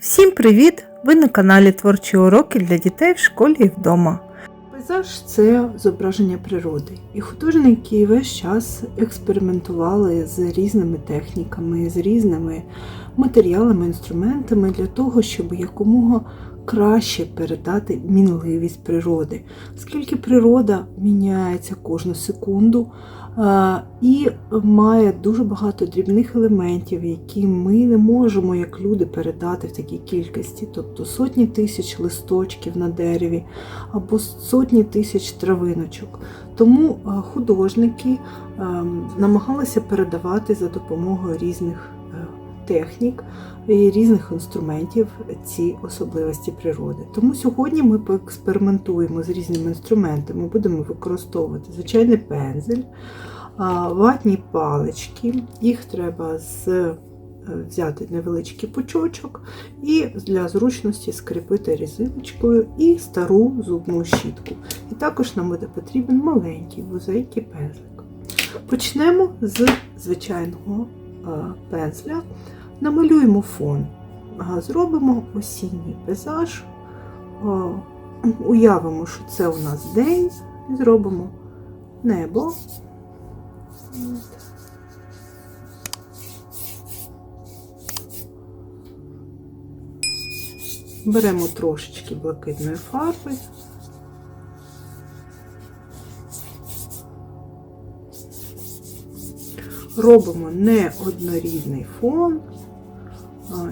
Всім привіт! Ви на каналі Творчі уроки для дітей в школі і вдома. Пейзаж це зображення природи, і художники весь час експериментували з різними техніками, з різними матеріалами, інструментами для того, щоб якомога краще передати мінливість природи, оскільки природа міняється кожну секунду і має дуже багато дрібних елементів, які ми не можемо як люди передати в такій кількості, тобто сотні тисяч листочків на дереві або сотні тисяч травиночок. Тому художники е, намагалися передавати за допомогою різних е, технік і різних інструментів ці особливості природи. Тому сьогодні ми поекспериментуємо з різними інструментами, будемо використовувати звичайний пензель, ватні палички. Їх треба з е, взяти невеличкий пучочок і для зручності скріпити різиночкою і стару зубну щітку. І також нам буде потрібен маленький вузенький пензлик. Почнемо з звичайного е, пензля. Намалюємо фон. Зробимо осінній пейзаж. Уявимо, що це у нас день, і зробимо небо. Беремо трошечки блакитної фарби. Робимо неоднорідний фон,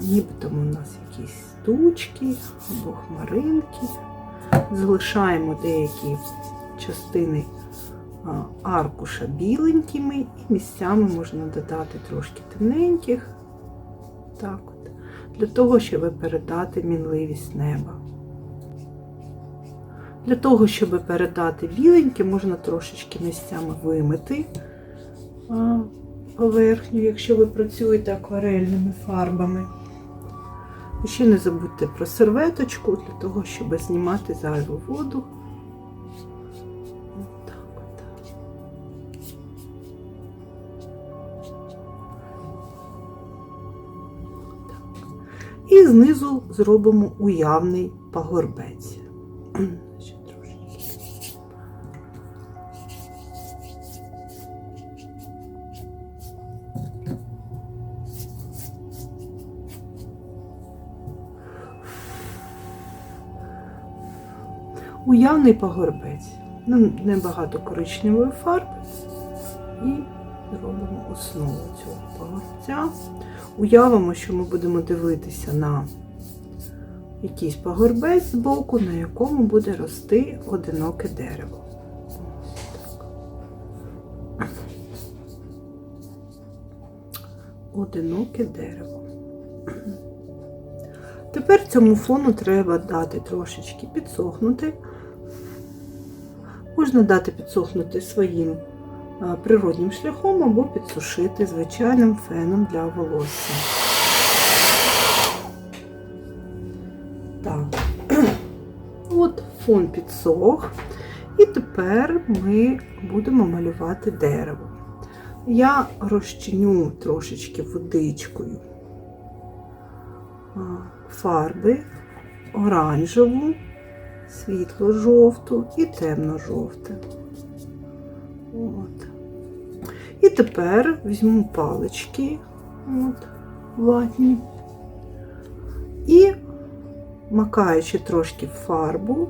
ніби там у нас якісь тучки або хмаринки. Залишаємо деякі частини аркуша біленькими і місцями можна додати трошки темненьких. Так от для того, щоб передати мінливість неба. Для того, щоб передати біленьке, можна трошечки місцями вимити поверхню, якщо ви працюєте акварельними фарбами. І ще не забудьте про серветочку для того, щоб знімати зайву воду. І знизу зробимо уявний пагорбець. Уявний пагорбець. Ну, небагато коричневої фарби. І зробимо основу цього пагорбця. Уявимо, що ми будемо дивитися на якийсь пагорбець з боку, на якому буде рости одиноке дерево. Одиноке дерево. Тепер цьому фону треба дати трошечки підсохнути. Можна дати підсохнути своїм природнім шляхом або підсушити звичайним феном для волосся. Так, от фон підсох. І тепер ми будемо малювати дерево. Я розчиню трошечки водичкою фарби оранжеву, світло-жовту і темно-жовте. От. І тепер візьму палички от, ватні і, макаючи трошки фарбу,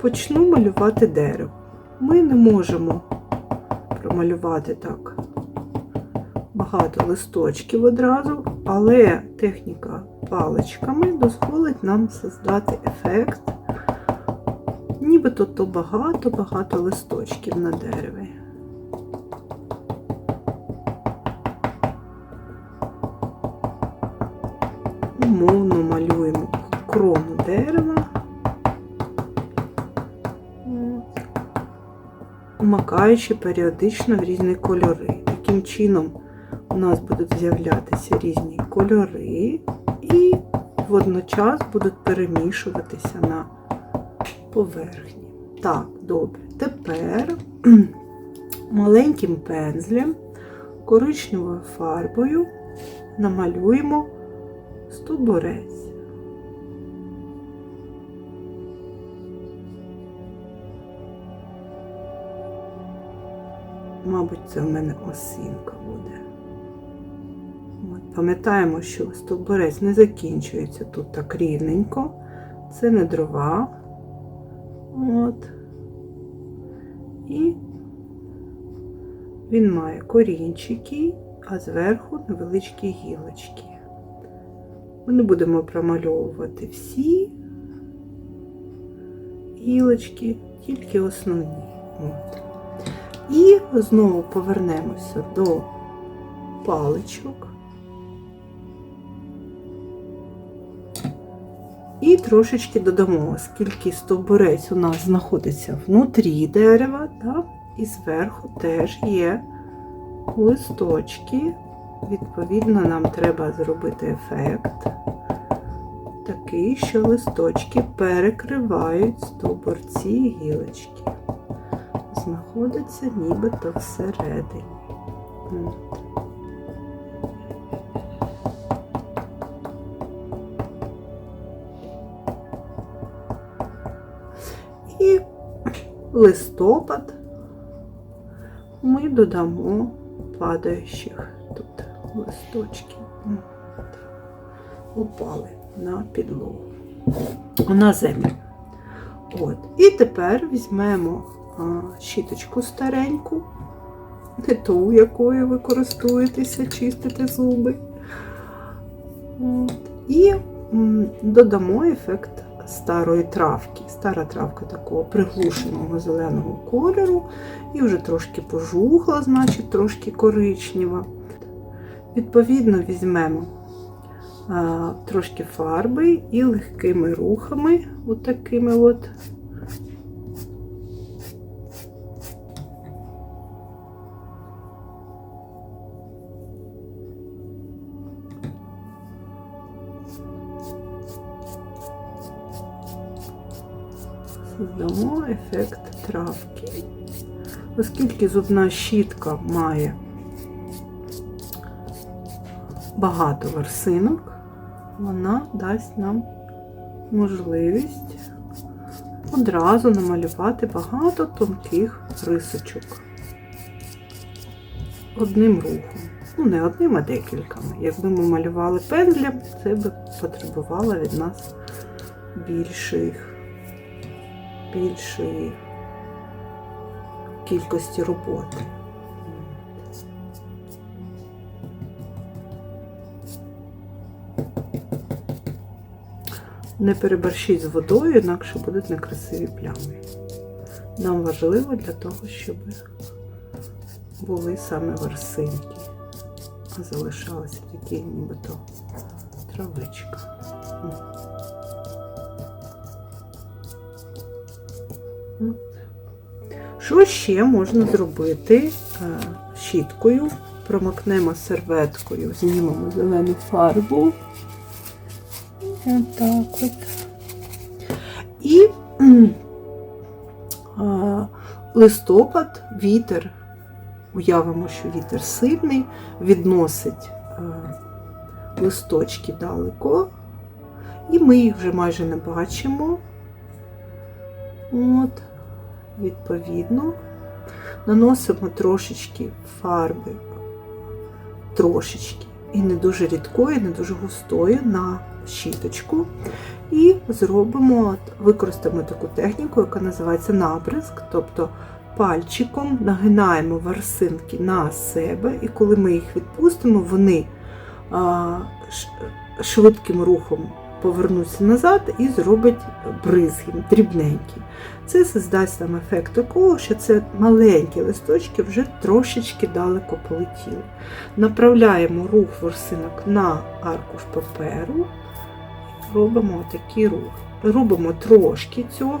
почну малювати дерево. Ми не можемо промалювати так багато листочків одразу, але техніка паличками дозволить нам создати ефект, нібито то багато-багато листочків на дереві. Умовно малюємо крону дерева. От. Вмикаючи періодично в різні кольори. Таким чином у нас будуть з'являтися різні кольори водночас будуть перемішуватися на поверхні. Так, добре. Тепер маленьким пензлем, коричневою фарбою намалюємо стовбурець. Мабуть, це в мене осинка буде. Пам'ятаємо, що стовбурець не закінчується тут так рівненько. Це не дрова. От. І він має корінчики, а зверху невеличкі гілочки. Ми не будемо промальовувати всі гілочки, тільки основні. От. І знову повернемося до паличок. І трошечки додамо, оскільки стовбурець у нас знаходиться внутрі дерева, так? і зверху теж є листочки. Відповідно, нам треба зробити ефект такий, що листочки перекривають стовбурці гілочки. Знаходиться нібито всередині. Листопад ми додамо падаючих тут листочків. От. Упали на підлогу, на землю. От. І тепер візьмемо щіточку стареньку, не ту, якою ви користуєтеся, чистите зуби. От. І додамо ефект старої травки. Стара травка такого приглушеного зеленого кольору і вже трошки пожухла, значить трошки коричнева. Відповідно, візьмемо а, трошки фарби і легкими рухами, отакими от. Создамо ефект травки. Оскільки зубна щітка має багато ворсинок, вона дасть нам можливість одразу намалювати багато тонких рисочок одним рухом. Ну, не одним, а декількома. Якби ми малювали пензлем, це би потребувало від нас більших, більшої кількості роботи. Не переборщіть з водою, інакше будуть некрасиві плями. Нам важливо для того, щоб були саме ворсинки, а залишалася такі нібито травичка. Що ще можна зробити е, щіткою? Промокнемо серветкою, знімемо зелену фарбу. Отак от. І а, листопад, вітер, уявимо, що вітер сильний, відносить е, листочки далеко, і ми їх вже майже не бачимо. От, відповідно, наносимо трошечки фарби, трошечки, і не дуже рідкої, не дуже густої на щіточку. І зробимо, використаємо таку техніку, яка називається набризк, тобто пальчиком нагинаємо ворсинки на себе, і коли ми їх відпустимо, вони швидким рухом повернуться назад і зроблять бризги дрібненькі. Це создасть нам ефект такого, що це маленькі листочки вже трошечки далеко полетіли. Направляємо рух ворсинок на аркуш паперу, робимо такий рух. Робимо трошки цього,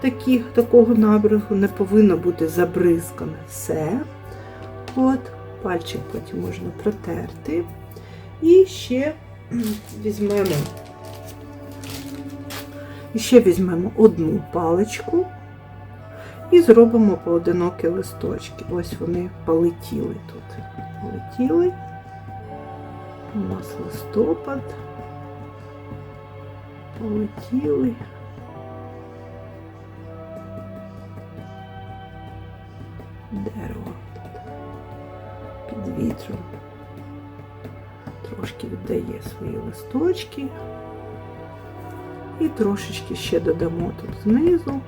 такі, такого набризу, не повинно бути забризкане все. От, пальчик потім можна протерти. І ще візьмемо ще візьмемо одну паличку і зробимо поодинокі листочки. Ось вони полетіли тут. Полетіли. У нас листопад. Полетіли. Дерево під вітром. Трошки віддає свої листочки. І трошечки ще додамо тут знизу.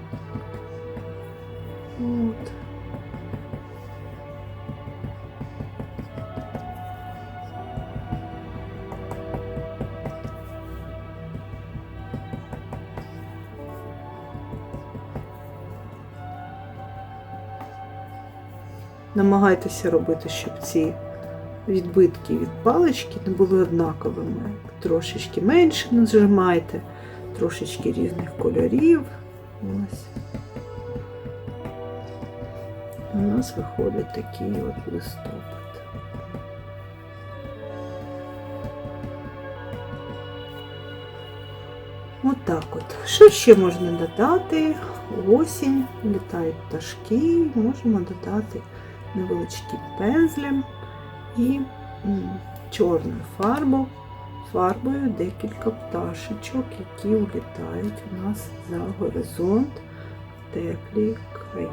От. Намагайтеся робити, щоб ці відбитки від палички не були однаковими. Трошечки менше нажимайте, трошечки різних кольорів. Ось. У нас виходить такий от листопад. Отак от. Що ще можна додати? Осінь, літають пташки, можемо додати невеличким пензлем і м, чорною фарбою, декілька пташечок, які улітають у нас за горизонт в теплі края.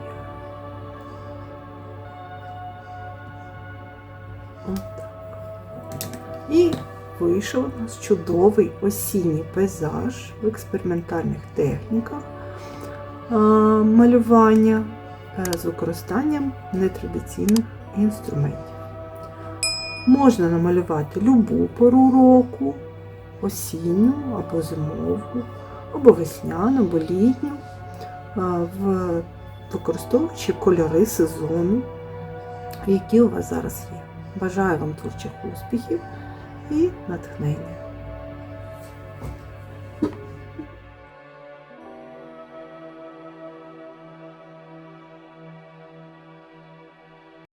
І вийшов у нас чудовий осінній пейзаж в експериментальних техніках малювання е, з використанням нетрадиційних інструментів. Можна намалювати любу пору року, осінню або зимову, або весняну, або літню, використовуючи кольори сезону, які у вас зараз є. Бажаю вам творчих успіхів і натхнення.